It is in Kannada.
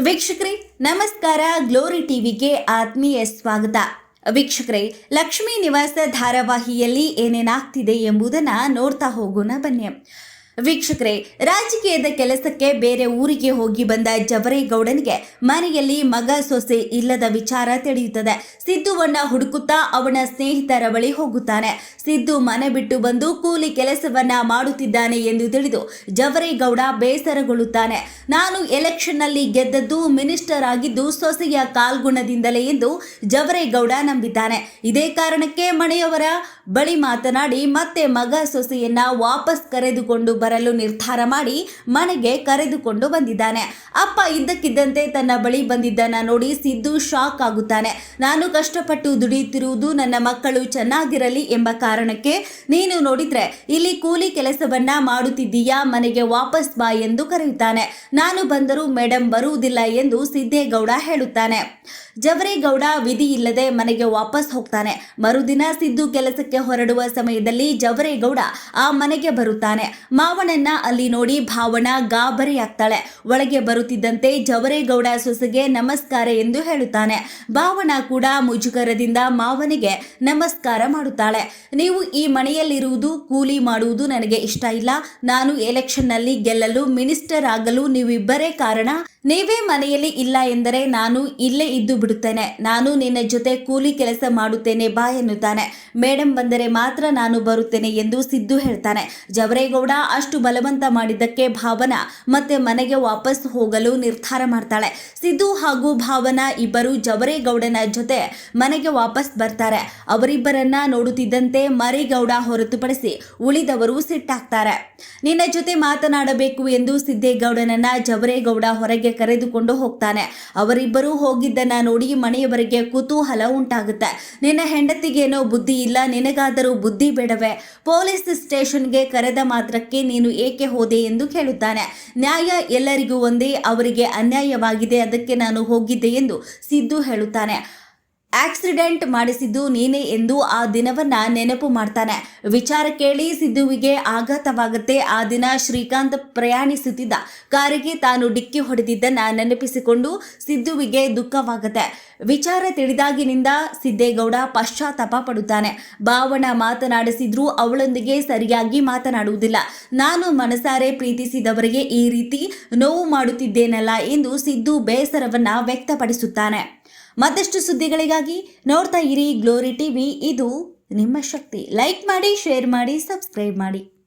ವೀಕ್ಷಕರೇ, ನಮಸ್ಕಾರ. ಗ್ಲೋರಿ ಟಿವಿಗೆ ಆತ್ಮೀಯ ಸ್ವಾಗತ. ವೀಕ್ಷಕರೇ, ಲಕ್ಷ್ಮೀ ನಿವಾಸ ಧಾರಾವಾಹಿಯಲ್ಲಿ ಏನೇನಾಗ್ತಿದೆ ಎಂಬುದನ್ನು ನೋಡ್ತಾ ಹೋಗೋಣ ಬನ್ನಿ. ವೀಕ್ಷಕರೇ, ರಾಜಕೀಯದ ಕೆಲಸಕ್ಕೆ ಬೇರೆ ಊರಿಗೆ ಹೋಗಿ ಬಂದ ಜವರೇಗೌಡನಿಗೆ ಮನೆಯಲ್ಲಿ ಮಗ ಸೊಸೆ ಇಲ್ಲದ ವಿಚಾರ ತಿಳಿಯುತ್ತದೆ. ಸಿದ್ದುವನ್ನ ಹುಡುಕುತ್ತಾ ಅವನ ಸ್ನೇಹಿತರ ಬಳಿ ಹೋಗುತ್ತಾನೆ. ಸಿದ್ದು ಮನೆ ಬಿಟ್ಟು ಬಂದು ಕೂಲಿ ಕೆಲಸವನ್ನ ಮಾಡುತ್ತಿದ್ದಾನೆ ಎಂದು ತಿಳಿದು ಜವರೇಗೌಡ ಬೇಸರಗೊಳ್ಳುತ್ತಾನೆ. ನಾನು ಎಲೆಕ್ಷನ್ನಲ್ಲಿ ಗೆದ್ದದ್ದು ಮಿನಿಸ್ಟರ್ ಆಗಿದ್ದು ಸೊಸೆಯ ಕಾಲ್ಗುಣದಿಂದಲೇ ಎಂದು ಜವರೇಗೌಡ ನಂಬಿದ್ದಾನೆ. ಇದೇ ಕಾರಣಕ್ಕೆ ಮನೆಯವರ ಬಳಿ ಮಾತನಾಡಿ ಮತ್ತೆ ಮಗ ಸೊಸೆಯನ್ನ ವಾಪಸ್ ಕರೆದುಕೊಂಡು ಬರಲು ನಿರ್ಧಾರ ಮಾಡಿ ಮನೆಗೆ ಕರೆದುಕೊಂಡು ಬಂದಿದ್ದಾನೆ. ಅಪ್ಪ ಇದ್ದಕ್ಕಿದ್ದಂತೆ ತನ್ನ ಬಳಿ ಬಂದಿದ್ದನ್ನ ನೋಡಿ ಸಿದ್ದು ಶಾಕ್ ಆಗುತ್ತಾನೆ. ನಾನು ಕಷ್ಟಪಟ್ಟು ದುಡಿಯುತ್ತಿರುವುದು ನನ್ನ ಮಕ್ಕಳು ಚೆನ್ನಾಗಿರಲಿ ಎಂಬ ಕಾರಣಕ್ಕೆ ನೀನು ನೋಡಿದ್ರೆ ಇಲ್ಲಿ ಕೂಲಿ ಕೆಲಸವನ್ನ ಮಾಡುತ್ತಿದ್ದೀಯಾ, ಮನೆಗೆ ವಾಪಸ್ ಬಾ ಎಂದು ಕರೆಯುತ್ತಾನೆ. ನಾನು ಬಂದರೂ ಮೇಡಮ್ ಬರುವುದಿಲ್ಲ ಎಂದು ಸಿದ್ದೇಗೌಡ ಹೇಳುತ್ತಾನೆ. ಜವರೇಗೌಡ ವಿಧಿ ಇಲ್ಲದೆ ಮನೆಗೆ ವಾಪಸ್ ಹೋಗ್ತಾನೆ. ಮರುದಿನ ಸಿದ್ದು ಕೆಲಸಕ್ಕೆ ಹೊರಡುವ ಸಮಯದಲ್ಲಿ ಜವರೇಗೌಡ ಆ ಮನೆಗೆ ಬರುತ್ತಾನೆ. ಮಾವನನ್ನ ಅಲ್ಲಿ ನೋಡಿ ಭಾವನ ಗಾಬರಿಯಾಗ್ತಾಳೆ. ಒಳಗೆ ಬರುತ್ತಿದ್ದಂತೆ ಜವರೇಗೌಡ ಸೊಸೆಗೆ ನಮಸ್ಕಾರ ಎಂದು ಹೇಳುತ್ತಾನೆ. ಭಾವನ ಕೂಡ ಮುಜುಗರದಿಂದ ಮಾವನಿಗೆ ನಮಸ್ಕಾರ ಮಾಡುತ್ತಾಳೆ. ನೀವು ಈ ಮನೆಯಲ್ಲಿರುವುದು, ಕೂಲಿ ಮಾಡುವುದು ನನಗೆ ಇಷ್ಟ ಇಲ್ಲ. ನಾನು ಎಲೆಕ್ಷನ್ನಲ್ಲಿ ಗೆಲ್ಲಲು ಮಿನಿಸ್ಟರ್ ಆಗಲು ನೀವಿಬ್ಬರೇ ಕಾರಣ. ನೀವೇ ಮನೆಯಲ್ಲಿ ಇಲ್ಲ ಎಂದರೆ ನಾನು ಇಲ್ಲೇ ಇದ್ದು ಬಿಡುತ್ತೇನೆ. ನಾನು ನಿನ್ನ ಜೊತೆ ಕೂಲಿ ಕೆಲಸ ಮಾಡುತ್ತೇನೆ ಬಾ ಎನ್ನುತ್ತಾನೆ. ಮೇಡಮ್ ಬಂದರೆ ಮಾತ್ರ ನಾನು ಬರುತ್ತೇನೆ ಎಂದು ಸಿದ್ದು ಹೇಳ್ತಾನೆ. ಜವರೇಗೌಡ ಅಷ್ಟು ಬಲವಂತ ಮಾಡಿದ್ದಕ್ಕೆ ಭಾವನಾ ಮತ್ತೆ ಮನೆಗೆ ವಾಪಸ್ ಹೋಗಲು ನಿರ್ಧಾರ ಮಾಡ್ತಾಳೆ. ಸಿದ್ದು ಹಾಗೂ ಭಾವನ ಇಬ್ಬರು ಜವರೇಗೌಡನ ಜೊತೆ ಮನೆಗೆ ವಾಪಸ್ ಬರ್ತಾರೆ. ಅವರಿಬ್ಬರನ್ನ ನೋಡುತ್ತಿದ್ದಂತೆ ಮರೇಗೌಡ ಹೊರತುಪಡಿಸಿ ಉಳಿದವರು ಸಿಟ್ಟಾಗ್ತಾರೆ. ನಿನ್ನ ಜೊತೆ ಮಾತನಾಡಬೇಕು ಎಂದು ಸಿದ್ದೇಗೌಡನನ್ನ ಜವರೇಗೌಡ ಹೊರಗೆ ಕರೆದುಕೊಂಡು ಹೋಗ್ತಾನೆ. ಅವರಿಬ್ಬರು ಹೋಗಿದ್ದನ್ನ ನೋಡಿ ಮನೆಯವರಿಗೆ ಕುತೂಹಲ ಉಂಟಾಗುತ್ತೆ. ನಿನ್ನ ಹೆಂಡತಿಗೇನೋ ಬುದ್ಧಿ ಇಲ್ಲ, ನಿನಗಾದರೂ ಬುದ್ಧಿ ಬೇಡವೆ? ಪೊಲೀಸ್ ಸ್ಟೇಷನ್ಗೆ ಕರೆದ ಮಾತ್ರಕ್ಕೆ ನೀನು ಏಕೆ ಹೋದೆ ಎಂದು ಕೇಳುತ್ತಾನೆ. ನ್ಯಾಯ ಎಲ್ಲರಿಗೂ ಒಂದೇ, ಅವರಿಗೆ ಅನ್ಯಾಯವಾಗಿದೆ, ಅದಕ್ಕೆ ನಾನು ಹೋಗಿದ್ದೆ ಎಂದು ಸಿದ್ದು ಹೇಳುತ್ತಾನೆ. ಆಕ್ಸಿಡೆಂಟ್ ಮಾಡಿಸಿದ್ದು ನೀನೇ ಎಂದು ಆ ದಿನವನ್ನ ನೆನಪು ಮಾಡ್ತಾನೆ. ವಿಚಾರ ಕೇಳಿ ಸಿದ್ದುವಿಗೆ ಆಘಾತವಾಗುತ್ತೆ. ಆ ದಿನ ಶ್ರೀಕಾಂತ್ ಪ್ರಯಾಣಿಸುತ್ತಿದ್ದ ಕಾರಿಗೆ ತಾನು ಡಿಕ್ಕಿ ಹೊಡೆದಿದ್ದನ್ನ ನೆನಪಿಸಿಕೊಂಡು ಸಿದ್ದುವಿಗೆ ದುಃಖವಾಗುತ್ತೆ. ವಿಚಾರ ತಿಳಿದಾಗಿನಿಂದ ಸಿದ್ದೇಗೌಡ ಪಶ್ಚಾತ್ತಾಪ ಪಡುತ್ತಾನೆ. ಭಾವನ ಮಾತನಾಡಿಸಿದ್ರೂ ಅವಳೊಂದಿಗೆ ಸರಿಯಾಗಿ ಮಾತನಾಡುವುದಿಲ್ಲ. ನಾನು ಮನಸಾರೆ ಪ್ರೀತಿಸಿದವರಿಗೆ ಈ ರೀತಿ ನೋವು ಮಾಡುತ್ತಿದ್ದೇನಲ್ಲ ಎಂದು ಸಿದ್ದು ಬೇಸರವನ್ನ ವ್ಯಕ್ತಪಡಿಸುತ್ತಾನೆ. ಮತ್ತಷ್ಟು ಸುದ್ದಿಗಳಿಗಾಗಿ ನೋಡ್ತಾ ಇರಿ ಗ್ಲೋರಿ ಟಿವಿ. ಇದು ನಿಮ್ಮ ಶಕ್ತಿ. ಲೈಕ್ ಮಾಡಿ, ಶೇರ್ ಮಾಡಿ, ಸಬ್ಸ್ಕ್ರೈಬ್ ಮಾಡಿ.